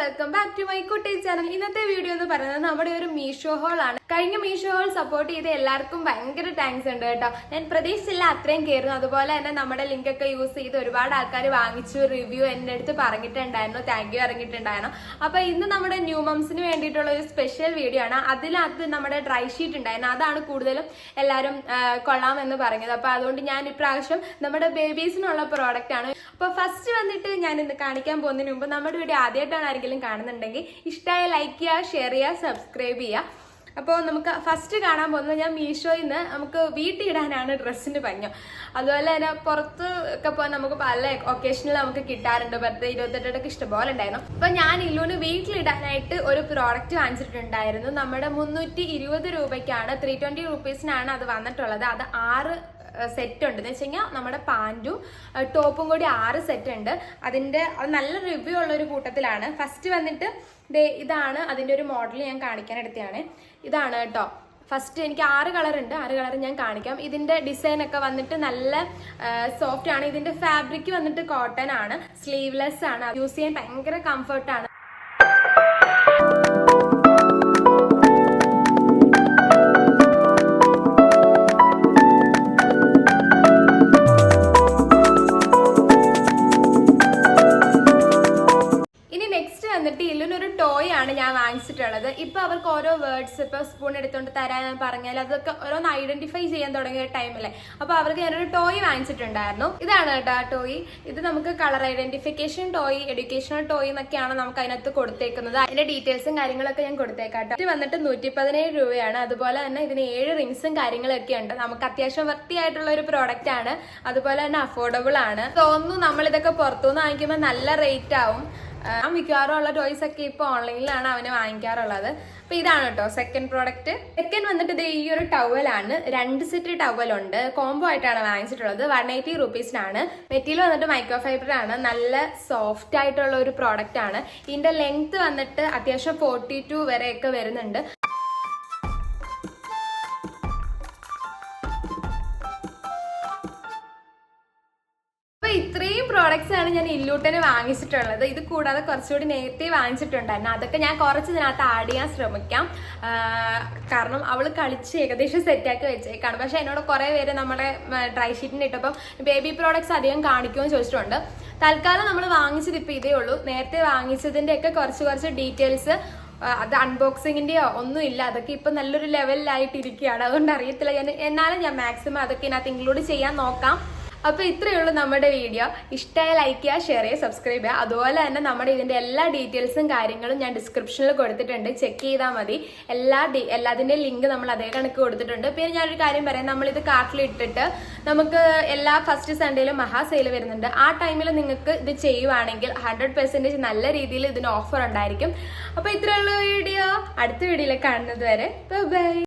Welcome back to my കുട്ടി channel ഇന്നത്തെ video എന്ന് പറയുന്നത് നമ്മുടെ ഒരു മീഷോ ഹോൾ ആണ്. കഴിഞ്ഞ മീഷോ സപ്പോർട്ട് ചെയ്ത എല്ലാവർക്കും ഭയങ്കര താങ്ക്സ് ഉണ്ട് കേട്ടോ. ഞാൻ പ്രതീക്ഷിച്ചില്ല അത്രയും കയറുന്നു. അതുപോലെ തന്നെ നമ്മുടെ ലിങ്ക് ഒക്കെ യൂസ് ചെയ്ത് ഒരുപാട് ആൾക്കാർ വാങ്ങിച്ചു റിവ്യൂ എന്റെ അടുത്ത് പറഞ്ഞിട്ടുണ്ടായിരുന്നു താങ്ക് യു ഇറങ്ങിയിട്ടുണ്ടായിരുന്നു അപ്പൊ ഇന്ന് നമ്മുടെ ന്യൂ മംസിന് വേണ്ടിയിട്ടുള്ള ഒരു സ്പെഷ്യൽ വീഡിയോ ആണ്. അതിനകത്ത് നമ്മുടെ ഡ്രൈ ഷീറ്റ് ഉണ്ടായിരുന്നു. അതാണ് കൂടുതലും എല്ലാവരും കൊള്ളാമെന്ന് പറഞ്ഞത്. അപ്പൊ അതുകൊണ്ട് ഞാൻ ഇപ്രാവശ്യം നമ്മുടെ ബേബീസിനുള്ള പ്രോഡക്റ്റ് ആണ്. അപ്പൊ ഫസ്റ്റ് വന്നിട്ട് ഞാൻ ഇന്ന് കാണിക്കാൻ പോകുന്നതിന് മുമ്പ് നമ്മുടെ വീഡിയോ ആദ്യമായിട്ടാണ് ആരെങ്കിലും കാണുന്നുണ്ടെങ്കിൽ ഇഷ്ടമായ ലൈക്ക് ചെയ്യുക ഷെയർ ചെയ്യുക സബ്സ്ക്രൈബ് ചെയ്യുക. അപ്പോൾ നമുക്ക് ഫസ്റ്റ് കാണാൻ പോകുന്നത് ഞാൻ മീഷോയിൽ നിന്ന് നമുക്ക് വീട്ടിൽ ഇടാനാണ് ഡ്രസ്സിന് പഞ്ഞം അതുപോലെ തന്നെ പുറത്ത് ഒക്കെ പോകാൻ നമുക്ക് പല ഒക്കേഷനിൽ നമുക്ക് കിട്ടാറുണ്ട്. പത്ത് ഇരുപത്തെട്ടൊക്കെ ഇഷ്ടംപോലെ ഉണ്ടായിരുന്നു. അപ്പോൾ ഞാൻ ഇല്ലൂന് വീട്ടിലിടാനായിട്ട് ഒരു പ്രോഡക്റ്റ് വാങ്ങിച്ചിട്ടുണ്ടായിരുന്നു. നമ്മുടെ മുന്നൂറ്റി ഇരുപത് രൂപയ്ക്കാണ് ത്രീ ട്വന്റി റുപ്പീസിനാണ് അത് വന്നിട്ടുള്ളത്. അത് ആറ് സെറ്റ് ഉണ്ട് എന്ന് വെച്ച് കഴിഞ്ഞാൽ നമ്മുടെ പാന്റും ടോപ്പും കൂടി ആറ് സെറ്റ് ഉണ്ട് അതിന്റെ അത് നല്ല റിവ്യൂ ഉള്ള ഒരു കൂട്ടത്തിലാണ്. ഫസ്റ്റ് വന്നിട്ട് ദേ ഇതാണ് അതിന്റെ ഒരു മോഡൽ ഞാൻ കാണിക്കാൻ എടുത്തതാണ് ഇതാണ് കേട്ടോ ഫസ്റ്റ് എനിക്ക് ആറ് കളർ ഉണ്ട്. ആറ് കളർ ഞാൻ കാണിക്കാം. ഇതിന്റെ ഡിസൈൻ ഒക്കെ വന്നിട്ട് നല്ല സോഫ്റ്റ് ആണ്. ഇതിന്റെ ഫാബ്രിക് വന്നിട്ട് കോട്ടൺ ആണ്. സ്ലീവ്ലെസ് ആണ്. യൂസ് ചെയ്യാൻ ഭയങ്കര കംഫർട്ടാണ് വാങ്ങിച്ചിട്ടുള്ളത് ഇപ്പൊ അവർക്ക് ഓരോ വേർഡ്സ് ഇപ്പൊ സ്പൂൺ എടുത്തോണ്ട് തരാൻ പറഞ്ഞാൽ അതൊക്കെ ഓരോന്ന് ഐഡന്റിഫൈ ചെയ്യാൻ തുടങ്ങിയ ടൈമിലെ അപ്പൊ അവർക്ക് ഞാനൊരു ടോയ് വാങ്ങിച്ചിട്ടുണ്ടായിരുന്നു. ഇതാണ് കേട്ടോ ആ ടോയ് ഇത് നമുക്ക് colour identification toy educational toy എന്നൊക്കെയാണ് നമുക്ക് അതിനകത്ത് കൊടുത്തേക്കുന്നത്. അതിന്റെ ഡീറ്റെയിൽസും കാര്യങ്ങളൊക്കെ ഞാൻ കൊടുത്തേക്കാട്ടോ ഇത് വന്നിട്ട് നൂറ്റി പതിനേഴ് രൂപയാണ്. അതുപോലെ തന്നെ ഇതിന് ഏഴ് റിങ്സും കാര്യങ്ങളൊക്കെ ഉണ്ട്. നമുക്ക് അത്യാവശ്യം വൃത്തിയായിട്ടുള്ള ഒരു പ്രോഡക്റ്റ് ആണ്. അതുപോലെ തന്നെ അഫോർഡബിൾ ആണ്. തോന്നുന്നു നമ്മൾ ഇതൊക്കെ പുറത്തുനിന്ന് വാങ്ങിക്കുമ്പോൾ നല്ല റേറ്റ് ആവും. ആ, മിക്കവാറും ടോയ്സ് ഒക്കെ ഇപ്പൊ ഓൺലൈനിലാണ് അവന് വാങ്ങിക്കാറുള്ളത്. അപ്പൊ ഇതാണ് കേട്ടോ സെക്കൻഡ് പ്രോഡക്റ്റ് സെക്കൻഡ് വന്നിട്ട് ഇത് ഈ ഒരു ടവലാണ് രണ്ട് സെറ്റ് ടവൽ ഉണ്ട്. കോംബോ ആയിട്ടാണ് വാങ്ങിച്ചിട്ടുള്ളത്. വൺ എയ്റ്റി റുപ്പീസിനാണ് മെറ്റീരിയൽ വന്നിട്ട് മൈക്രോ ഫൈബർ ആണ്. നല്ല സോഫ്റ്റ് ആയിട്ടുള്ള ഒരു പ്രോഡക്റ്റ് ആണ്. ഇതിന്റെ ലെങ്ത് വന്നിട്ട് അത്യാവശ്യം ഫോർട്ടി ടു വരെയൊക്കെ വരുന്നുണ്ട്. പ്രോഡക്ട്സ് ആണ് ഞാൻ ഇല്ലൂട്ടന് വാങ്ങിച്ചിട്ടുള്ളത്. ഇത് കൂടാതെ കുറച്ചുകൂടി നേരത്തെ വാങ്ങിച്ചിട്ടുണ്ടായിരുന്നു. അതൊക്കെ ഞാൻ കുറച്ച് ഇതിനകത്ത് ആഡ് ചെയ്യാൻ ശ്രമിക്കാം. കാരണം അവൾ കളിച്ച് ഏകദേശം സെറ്റാക്കി വെച്ചേക്കാണ്. പക്ഷെ എന്നോട് കുറേ പേര് നമ്മുടെ ഡ്രൈ ഷീറ്റിന് ഇട്ടപ്പം ബേബി പ്രോഡക്ട്സ് അധികം കാണിക്കുമെന്ന് ചോദിച്ചിട്ടുണ്ട്. തൽക്കാലം നമ്മൾ വാങ്ങിച്ചത് ഇപ്പൊ ഇതേ ഉള്ളൂ. നേരത്തെ വാങ്ങിച്ചതിന്റെ ഒക്കെ കുറച്ച് കുറച്ച് ഡീറ്റെയിൽസ് അത് അൺബോക്സിങ്ങിന്റെയോ ഒന്നും ഇല്ല. അതൊക്കെ ഇപ്പൊ നല്ലൊരു ലെവലിലായിട്ടിരിക്കുകയാണ് അതുകൊണ്ട് അറിയത്തില്ല. ഞാൻ എന്നാലും ഞാൻ മാക്സിമം അതൊക്കെ ഇതിനകത്ത് ഇൻക്ലൂഡ് ചെയ്യാൻ നോക്കാം. അപ്പൊ ഇത്രയേ ഉള്ളൂ നമ്മുടെ വീഡിയോ. ഇഷ്ടമായ ലൈക്ക് ചെയ്യുക ഷെയർ ചെയ്യുക സബ്സ്ക്രൈബ് ചെയ്യുക. അതുപോലെ തന്നെ നമ്മുടെ ഇതിന്റെ എല്ലാ ഡീറ്റെയിൽസും കാര്യങ്ങളും ഞാൻ ഡിസ്ക്രിപ്ഷനിൽ കൊടുത്തിട്ടുണ്ട്. ചെക്ക് ചെയ്താൽ മതി. എല്ലാ ഡീ എല്ലാതിന്റെ ലിങ്ക് നമ്മൾ അതേ കണക്ക് കൊടുത്തിട്ടുണ്ട്. പിന്നെ ഞാനൊരു കാര്യം പറയാം. കാർട്ടിൽ ഇട്ടിട്ട് നമുക്ക് എല്ലാ ഫസ്റ്റ് സൺഡേയിലും മഹാ സെയിൽ വരുന്നുണ്ട്. ആ ടൈമിൽ നിങ്ങൾക്ക് ഇത് ചെയ്യുവാണെങ്കിൽ ഹൺഡ്രഡ് പെർസെന്റേജ് നല്ല രീതിയിൽ ഇതിന് ഓഫർ ഉണ്ടായിരിക്കും. അപ്പൊ ഇത്രയുള്ള വീഡിയോ. അടുത്ത വീഡിയോയിൽ കാണുന്നത് വരെ. ബൈ